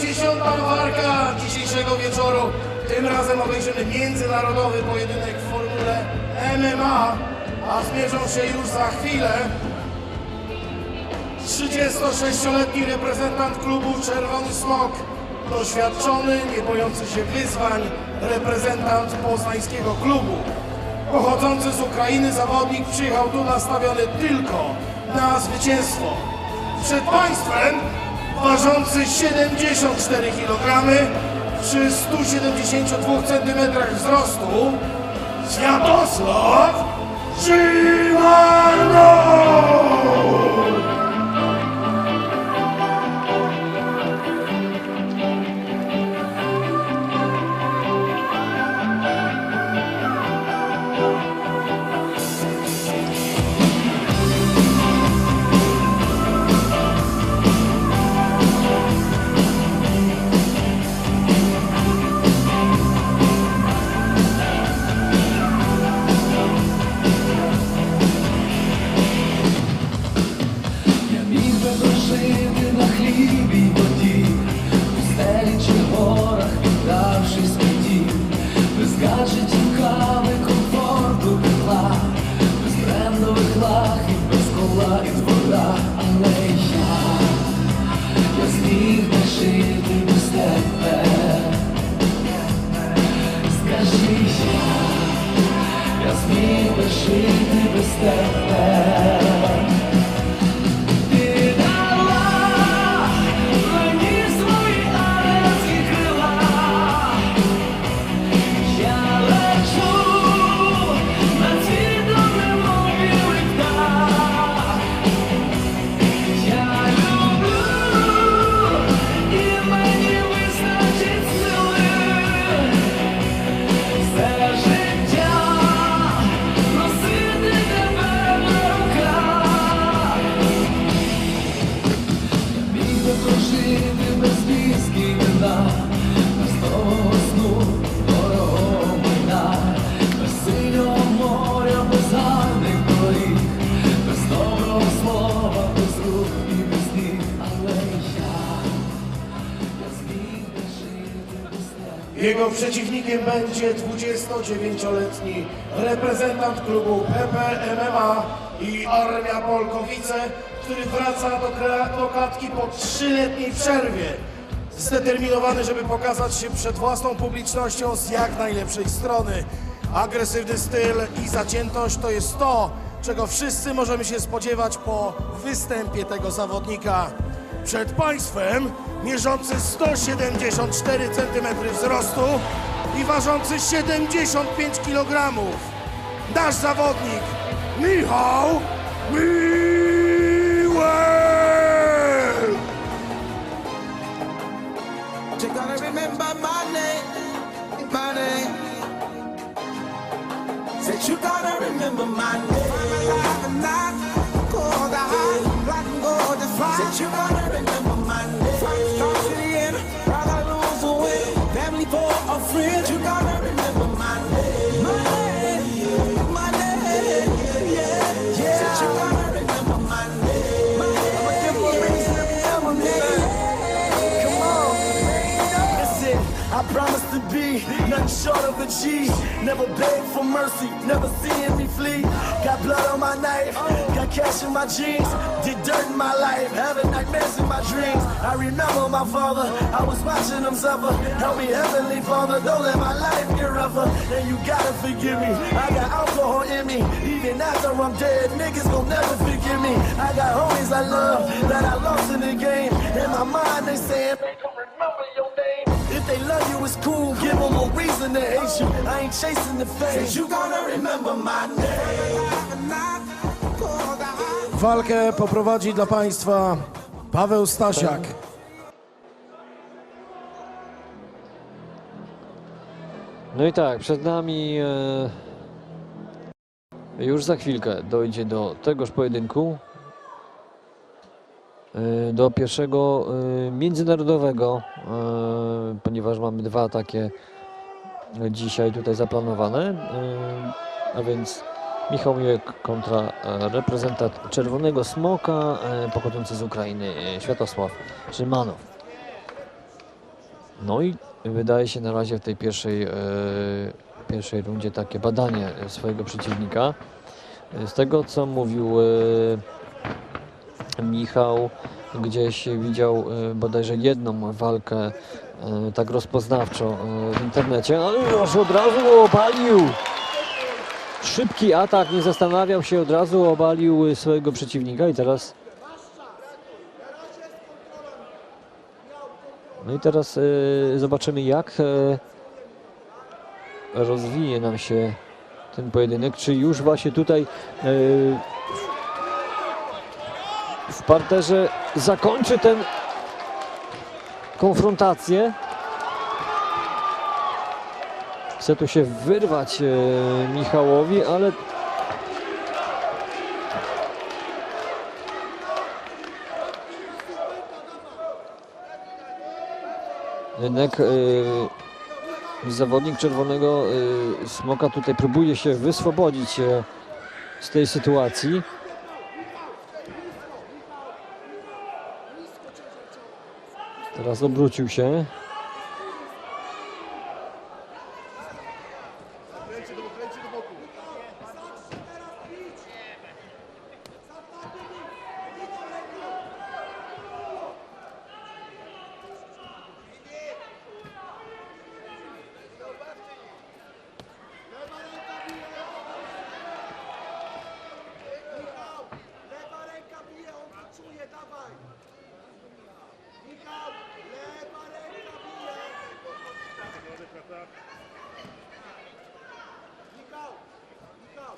dziesiąta walka dzisiejszego wieczoru. Tym razem obejrzymy międzynarodowy pojedynek w formule MMA, a zmierzą się już za chwilę 36-letni reprezentant klubu Czerwony Smok, doświadczony, nie bojący się wyzwań, reprezentant poznańskiego klubu. Pochodzący z Ukrainy zawodnik przyjechał tu nastawiony tylko na zwycięstwo. Przed Państwem ważący 74 kg przy 172 cm wzrostu Światosław Szymanow! Jego przeciwnikiem będzie 29-letni reprezentant klubu PP MMA i Armia Polkowice, który wraca do klatki po trzyletniej przerwie. Zdeterminowany, żeby pokazać się przed własną publicznością z jak najlepszej strony. Agresywny styl i zaciętość to jest to, czego wszyscy możemy się spodziewać po występie tego zawodnika. Przed Państwem mierzący 174 cm wzrostu i ważący 75 kg. Nasz zawodnik Michał Miłek! Said you gotta remember my name. Never beg for mercy, never seeing me flee. Got blood on my knife, got cash in my jeans. Did dirt in my life, having nightmares in my dreams. I remember my father, I was watching him suffer. Help me, Heavenly Father, don't let my life get rougher. And you gotta forgive me, I got alcohol in me. Even after I'm dead, niggas gon' never forgive me. I got homies I love that I lost in the game. In my mind, they saying, they don't remember your. If they love you, it's cool. Give them a reason to hate you. I ain't chasing the fame. you gonna remember my name. Walkę poprowadzi dla Państwa Paweł Stasiak. No i tak, przed nami e, już za chwilkę dojdzie do tegoż pojedynku. E, do pierwszego e, międzynarodowego, e, ponieważ mamy dwa takie dzisiaj tutaj zaplanowane. A więc Michał Miłek kontra reprezentant Czerwonego Smoka pochodzący z Ukrainy Światosław Szymanow. No i wydaje się na razie w tej pierwszej, pierwszej rundzie takie badanie swojego przeciwnika. Z tego co mówił Michał, gdzieś widział e, bodajże jedną walkę e, tak rozpoznawczo e, w internecie, ale już od razu opalił. Szybki atak, nie zastanawiał się, od razu obalił swojego przeciwnika i teraz No i teraz zobaczymy jak rozwije nam się ten pojedynek. Czy już właśnie tutaj w parterze zakończy ten konfrontację? Chce tu się wyrwać e, Michałowi, ale Jednak e, zawodnik czerwonego e, smoka tutaj próbuje się wyswobodzić z tej sytuacji. Teraz obrócił się. Lewa ręka bije, on to czuje, dawaj! Michał, lewa ręka bije! Michał, Michał!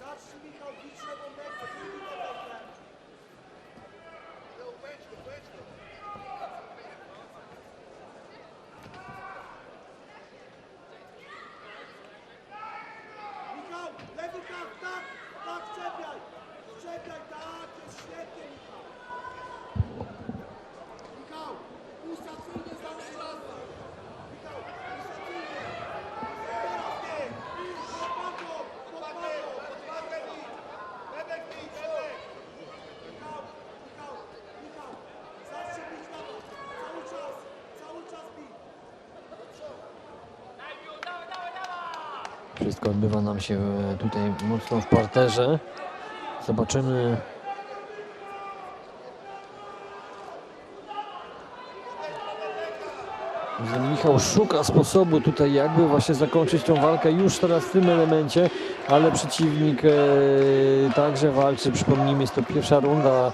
Zacznij Michał bić lewą rękę, bij lewą rękę! Michał, lewy tak, tak, tak, czepiaj! Czepiaj, tak, jest świetnie, Michał! Michał, pulsacyjnie zawsze razem! Michał, pulsacyjnie! Teraz ty! Podpadło, podpadło, podpadło mi! Bebek mi, bebek! Michał, Michał, Michał! Zawsze bić na to! Cały czas, cały czas bić! Wszystko odbywa nam się e, tutaj mocno w parterze. Zobaczymy. Michał szuka sposobu tutaj, jakby właśnie zakończyć tą walkę już teraz w tym elemencie, ale przeciwnik e, także walczy. Przypomnijmy, jest to pierwsza runda.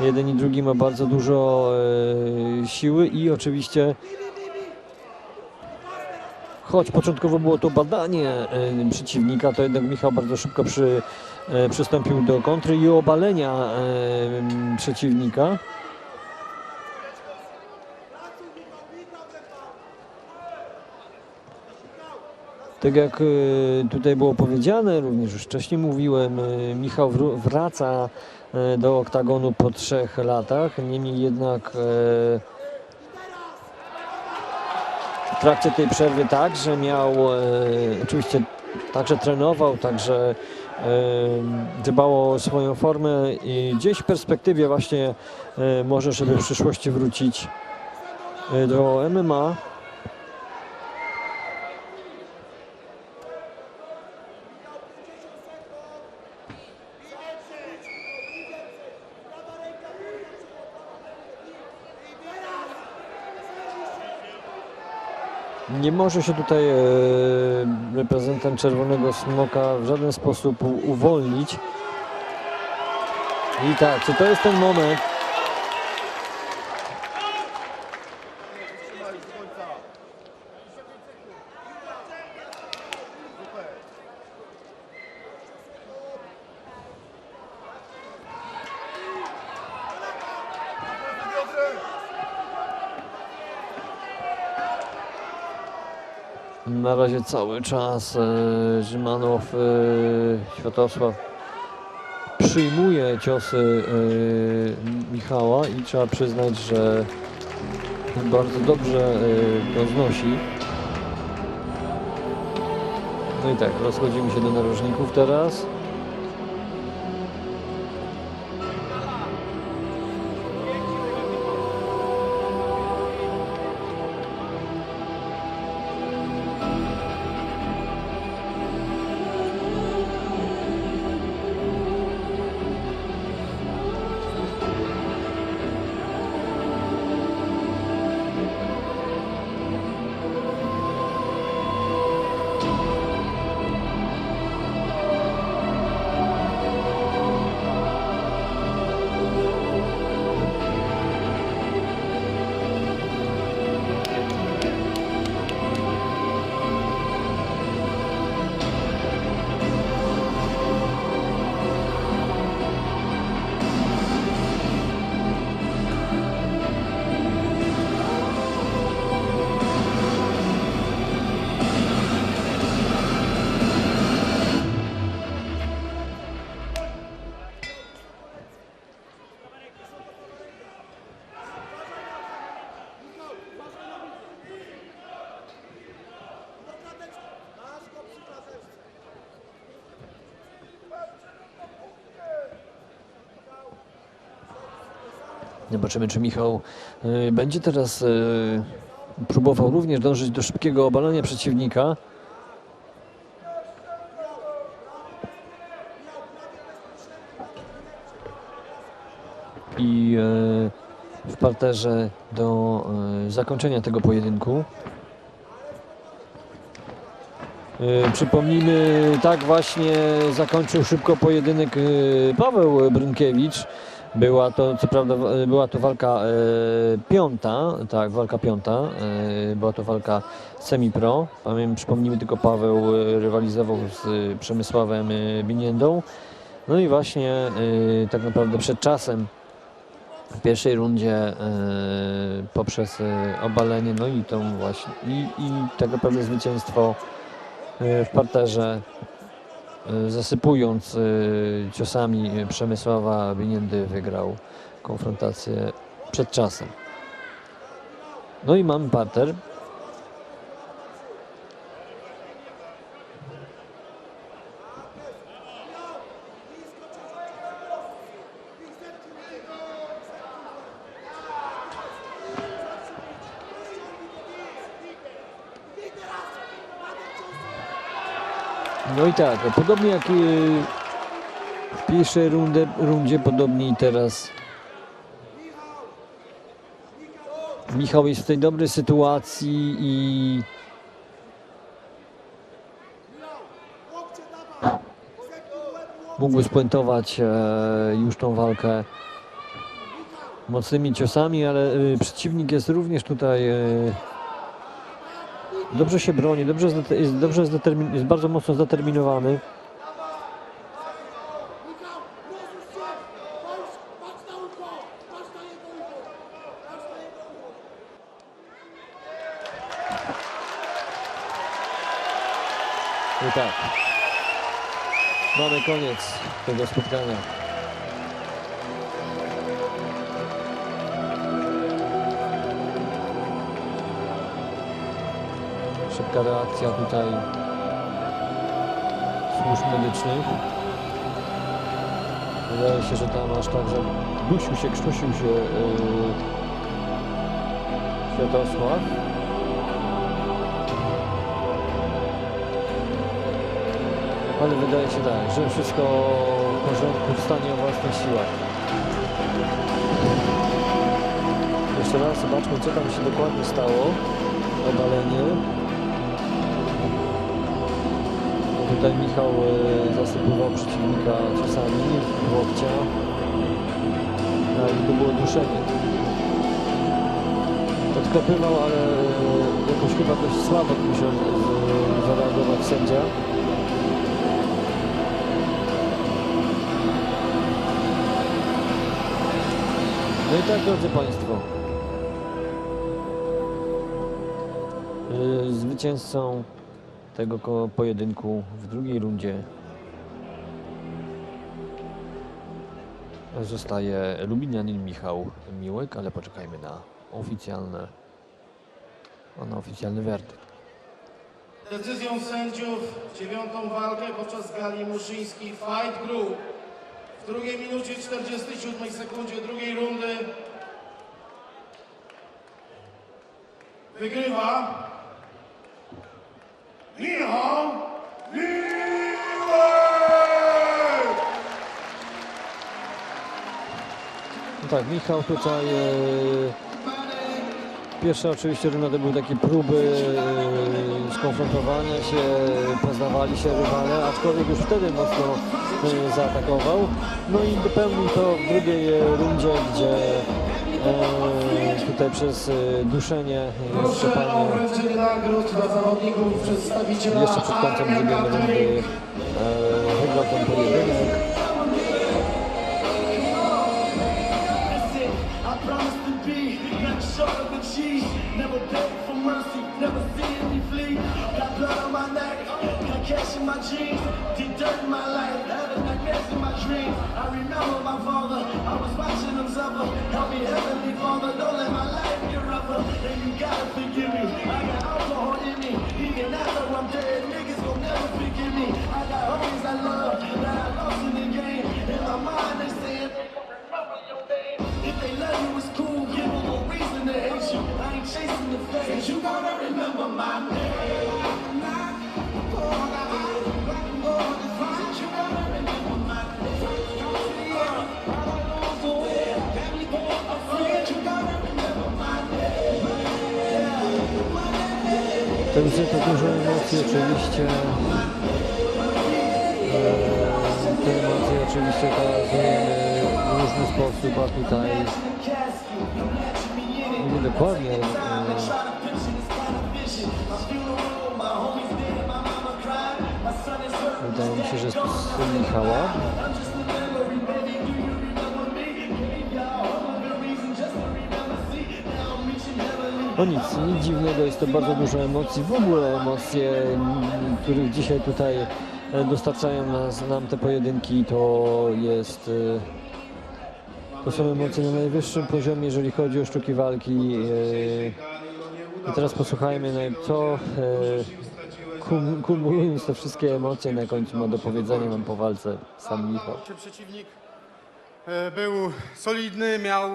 Jeden i drugi ma bardzo dużo e, siły i oczywiście Choć początkowo było to badanie e, przeciwnika, to jednak Michał bardzo szybko przy, e, przystąpił do kontry i obalenia e, przeciwnika. Tak jak tutaj było powiedziane, również już wcześniej mówiłem, Michał wraca do oktagonu po trzech latach, niemniej jednak w trakcie tej przerwy także miał, e, oczywiście także trenował, także e, dbał o swoją formę i gdzieś w perspektywie właśnie e, może, żeby w przyszłości wrócić do MMA. Nie może się tutaj e, reprezentant Czerwonego Smoka w żaden sposób uwolnić. I tak, czy to jest ten moment? Na razie cały czas e, Rzymanow, e, Światosław przyjmuje ciosy e, Michała i trzeba przyznać, że bardzo dobrze e, to znosi. No i tak, rozchodzimy się do narożników teraz. Zobaczymy, czy Michał y, będzie teraz y, próbował również dążyć do szybkiego obalenia przeciwnika. I y, w parterze do zakończenia tego pojedynku. Przypomnijmy, tak właśnie zakończył szybko pojedynek Paweł Brynkiewicz. Była to, co prawda, w- była to walka y, piąta, tak, walka piąta. y, Była to walka semi-pro. Przypomnijmy tylko, Paweł rywalizował z Przemysławem y, Biniendą. No i właśnie tak naprawdę przed czasem w pierwszej rundzie e, poprzez e, obalenie, no i tą właśnie i, i tak naprawdę zwycięstwo e, w parterze e, zasypując e, ciosami Przemysława Biniendy wygrał konfrontację przed czasem. No i mamy parter. No i tak, podobnie jak w pierwszej rundzie, rundzie podobnie i teraz. Michał jest w tej dobrej sytuacji i mógłby spuentować e, już tą walkę mocnymi ciosami, ale y, przeciwnik jest również tutaj e, dobrze się broni, dobrze jest, dobrze zdetermin- jest bardzo mocno zdeterminowany. I tak. Mamy koniec tego spotkania. Szybka reakcja tutaj służb medycznych. Wydaje się, że tam aż tak, że dusił się, krztusił się yy, Światosław. Ale wydaje się tak, że wszystko w porządku, w stanie o własnych siłach. Jeszcze raz zobaczmy, co tam się dokładnie stało. Obalenie. Tutaj Michał e, zasypywał przeciwnika ciosami w łokcia. No i to było duszenie. Odklepywał, ale e, jakoś chyba dość słabo musiał z- zareagować sędzia. No i tak, drodzy Państwo. Zwycięzcą tego pojedynku w drugiej rundzie zostaje Lubinianin Michał Miłek, ale poczekajmy na oficjalne, na oficjalny werdykt. Decyzją sędziów dziewiątą walkę podczas gali Muszyński Fight Group w drugiej minucie 47 sekundzie drugiej rundy wygrywa! No tak, Michał tutaj. E, pierwsze oczywiście runda to były takie próby e, skonfrontowania się, poznawali się rywale, aczkolwiek już wtedy mocno e, zaatakował. No i dopełnił to w drugiej e, rundzie, gdzie tutaj przez e, duszenie, e, o strzepanie jeszcze przed końcem drugiej rundy Akademii. e, wygrał ten pojedynek. I. Got blood on my neck, got cash in my jeans. Did dirt in my life, days in my dreams, I remember my father. I was watching him suffer. Help me, Heavenly Father, don't let my life get rougher. And you gotta forgive me. I got alcohol in me. Even after I'm dead, niggas will never forgive me. I got homies I love that I lost in the game. In my mind, they saying, remember your name. If they love you, it's cool. Give them a reason to hate you. I ain't chasing the fame. You gotta remember my name. Także to dużo emocji oczywiście. Eee, Te emocje oczywiście pokazujemy w różny sposób, a tutaj nie dokładnie eee, wydaje mi się, że z Michała. No nic, nic dziwnego, jest to bardzo dużo emocji, w ogóle emocje, m, których dzisiaj tutaj e, dostarczają nas, nam te pojedynki, to jest... e, To są emocje na najwyższym poziomie, jeżeli chodzi o sztuki walki. e, I teraz posłuchajmy, no, co kum- kumulując te wszystkie emocje na końcu ma do powiedzenia nam po walce sam Michał. Przeciwnik był solidny, miał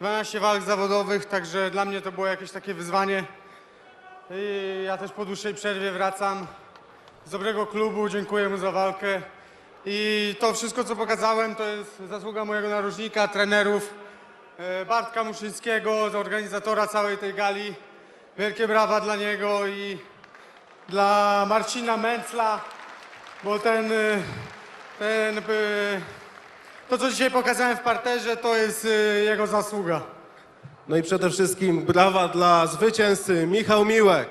12 walk zawodowych, także dla mnie to było jakieś takie wyzwanie. I ja też po dłuższej przerwie wracam z dobrego klubu, dziękuję mu za walkę. I to wszystko, co pokazałem, to jest zasługa mojego narożnika, trenerów, e, Bartka Muszyńskiego, organizatora całej tej gali. Wielkie brawa dla niego i dla Marcina Mencla, bo ten, y, ten, y, to co dzisiaj pokazałem w parterze, to jest y, jego zasługa. No i przede wszystkim brawa dla zwycięzcy Michał Miłek.